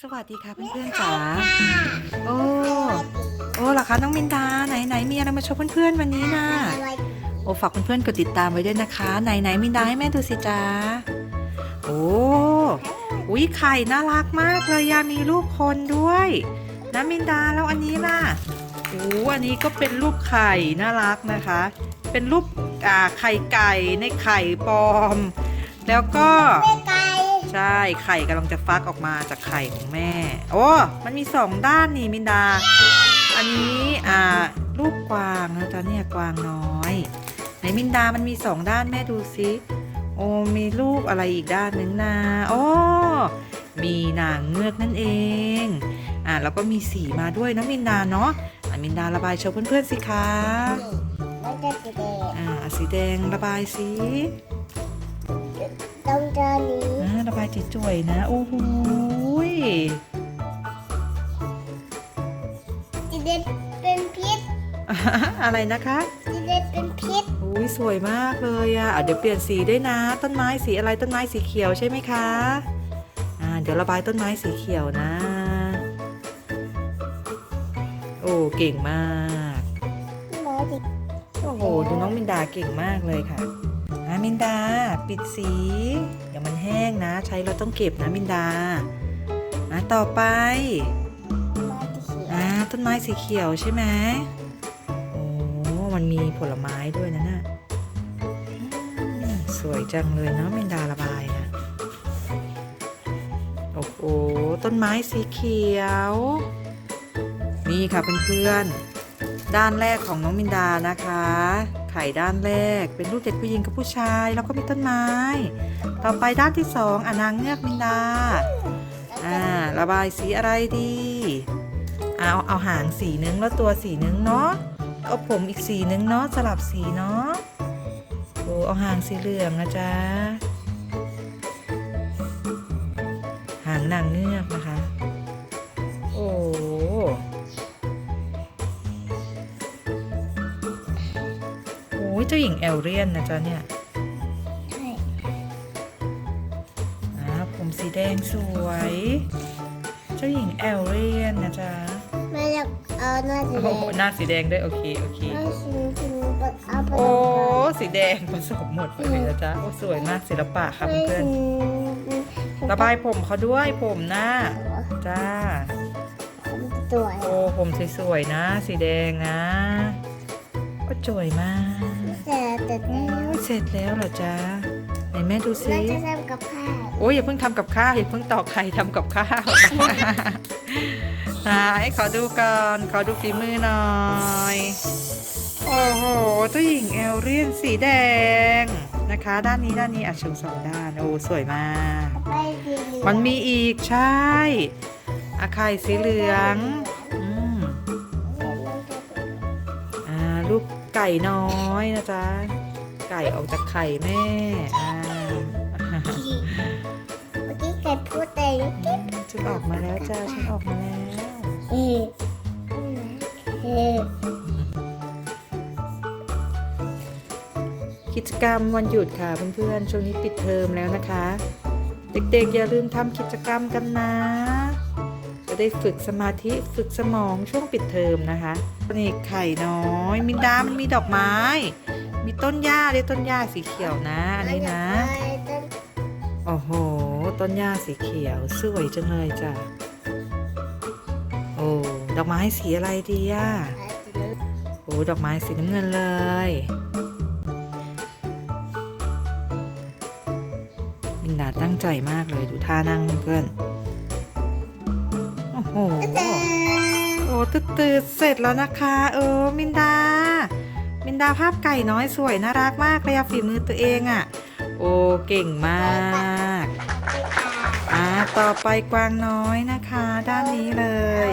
สวัสดีค่ะเพื่อนๆจ๋าโอ้โอ้เหรอคะน้องมินดาไหนไหนมีอะไรมาโชว์เพื่อนๆวันนี้นะโอ้ฝากเพื่อนๆกดติดตามไว้ด้วยนะคะ ไหนไหนมินดาให้แม่ดูสิจ้าโอ้อุ้ยไข่น่ารักมากเลยยามีรูปคนด้วยนะมินดาแล้วอันนี้ล่ะโอ้อันนี้ก็เป็นรูปไข่น่ารักนะคะ เป็นรูปอ่าไข่ไก่ในไข่ปลอม แล้วก็ ใช่ไข่กำลังจะฟักออกมาจากไข่ของแม่ โอ้มันมีสองด้านนี่มินดา อันนี้อ่าลูกกวางนะจ๊ะเนี่ยกวางน้อยไหนมินดามันมีสองด้านแม่ดูสิโอ้มีรูปอะไรอีกด้านหนึ่งนะโอ้มีนางเงือกนั่นเองอ่าแล้วก็มีสีมาด้วยนะมินดาเนาะอะมินดาระบายโชว์เพื่อนๆสิคะอ่าสีแดงระบายสีต้องเจอนี้ ระบายจ่วยๆนะ โอ้โหยจีเด็ดเป็นพิษอะไรนะคะจีเด็ดเป็นพิษอุ้ยสวยมากเลยอะอะเดี๋ยวเปลี่ยนสีด้วยนะ ต้นไม้สีอะไรต้นไม้สีเขียวใช่ไหมคะอ่าเดี๋ยวระบายต้นไม้สีเขียวนะ โอ้เก่งมากหมอจิ โอ้โห ดูน้องมินดาเก่งมากเลยค่ะอ่ามินดา ปิดสี เดี๋ยวมันแห้งนะ ใช้เราต้องเก็บนะมินดาอะต่อไปอ่าต้นไม้สีเขียวใช่ไหมโอ้มันมีผลไม้ด้วยนะน่ะสวยจังเลยเนาะเมนดาระบายนะโอ้โหต้นไม้สีเขียว นี่ค่ะเพื่อนๆ ด้านแรกของน้องมินดานะคะ ไข่ด้านแรกเป็นรูปเด็กผู้หญิงกับผู้ชาย แล้วก็มีต้นไม้ ต่อไปด้านที่สองอะนางเงือกมินดาอ่าระบายสีอะไรดีเอาเอาหางสีนึงแล้วตัวสีนึงเนาะเอาผมอีกสีนึงเนาะสลับสีเนาะโอ้เอาหางสีเหลืองนะจ๊ะหางนางเงือกนะคะ โอ้ อ้ยเจ้าหญิงแอลเรียนนะจ๊ะเนี่ยใช่อ่าผมสีแดงสวย เจ้าหญิงแอลเรียนนะจ๊ะไม่อยากเอาหน้าสีโอ้แดโหงหน้าสีแดงด้วยโอเคโอเค เอาสีสีเอาไปโอ้สีแดงผสมหมดเลยนะจ๊ะโอ้สวยมากศิลปะค่ะไม่เพื่อนสีๆระบายผมเขาด้วยผมหน้าจ้าสวยโอ้ผมสวยๆนะ สีแดงนะ ก็สวยมากแต่แต่โอ้ยเสร็จแล้วเหรอจ๊ะไหนแม่ดูสิเราจะทำกับข้าวโอ้ยอย่าเพิ่งทำกับข้าวอย่าเพิ่งตอกไข่ทำกับข้าวไหนขอดูก่อนขอดูฝีมือหน่อยโอ้โหตัวหญิงเอลเรียนสีแดงนะคะ ด้านนี้ด้านนี้อะชูสองด้านโอ้สวยมากมันมีอีกใช่อาไข่สีเหลือง รูปไก่น้อยนะจ๊ะ ไก่ออกจากไข่แม่อ่าเมื่อกี้ไก่พูดแต่ยังกิ๊บฉันออกมาแล้วจ้าฉันออกมาแล้วเฮ้เฮ้กิจกรรมวันหยุดค่ะเพื่อนๆช่วงนี้ปิดเทอมแล้วนะคะ เด็กๆอย่าลืมทำกิจกรรมกันนะ จะได้ฝึกสมาธิฝึกสมองช่วงปิดเทอมนะคะนี่ไข่น้อยมินดามมีดอกไม้ มีต้นหญ้าด้วยต้นหญ้าสีเขียวนะอันนี้นะโอ้โห ต้นหญ้าสีเขียวสวยจังเลยจ้ะโอ้ดอกไม้สีอะไรดีอะโอ้ดอกไม้สีน้ำเงินเลยมินดาตั้งใจมากเลยดูท่านั่งเพื่อน โอ้โหโอ้ตืดตืดๆเสร็จแล้วนะคะ เออ มินดา มินดาภาพไก่น้อยสวยน่ารักมากเลยอะฝีมือตัวเองอะโอ้เก่งมากอ่าต่อไปกวางน้อยนะคะ ด้านนี้เลย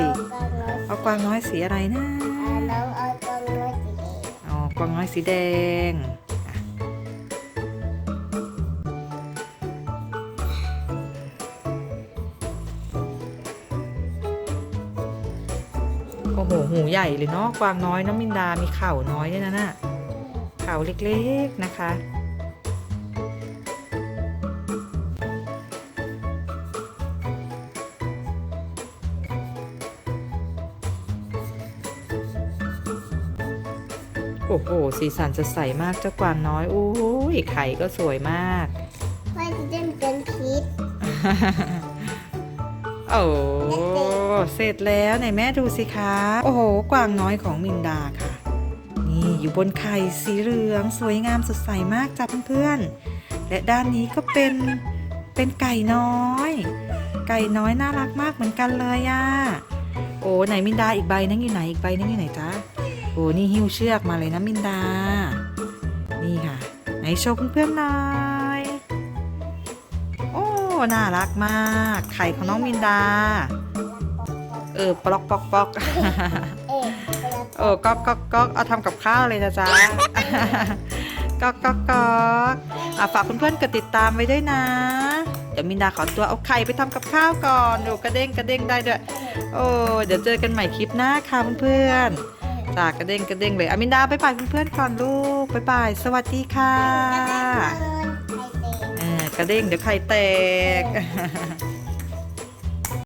เอากวางน้อยสีอะไรนะแล้วเอาตรงนู้นสีแดงอ๋อกวางน้อยสีแดง โอ้โหหูใหญ่เลยเนาะควางน้อยน้องมินดา มีเข่าน้อยด้วยนะน่ะเข่าเล็กๆนะคะ โอ้โห สีสันจะใสมากเจ้ากวางน้อย โอ้ยไข่ก็สวยมากไข่จะเป็นพิษโอ้ เสร็จแล้วไหนแม่ดูสิคะ โอ้โห กวางน้อยของมินดาค่ะ นี่อยู่บนไข่สีเหลืองสวยงามสดใสมากจ้ะเพื่อนๆ และด้านนี้ก็เป็นเป็นไก่น้อย ไก่น้อยน่ารักมากเหมือนกันเลยอะโอ้ไหนมินดาอีกใบนึงอยู่ไหนอีกใบนึงอยู่ไหนจ๊ะ โอ้นี่หิ้วเชือกมาเลยนะมินดา นี่ค่ะ ไหนโชว์เพื่อนๆหน่อยโอ้น่ารักมาก ไข่ของน้องมินดา ออปลอกปลอกปลอกเอ๊ะเวลาโอ้ก๊อกก๊อกก๊อกเอาทำกับข้าวเลยนะจ๊ะก๊อกก๊อกก๊อกอะฝากเพื่อนๆกดติดตามไว้ด้วยนะ เดี๋ยวมินดาขอตัวเอาไข่ไปทำกับข้าวก่อนดูกระเด้งกระเด้งได้ด้วยโอ้เดี๋ยวเจอกันใหม่คลิปหน้าค่ะเพื่อนๆจ้ากระเด้งกระเด้งเลยอามินดาไปบายเพื่อนๆก่อนลูกบ๊ายบายสวัสดีค่ะใครเตะเออกระเด้งเดี๋ยวไข่แตก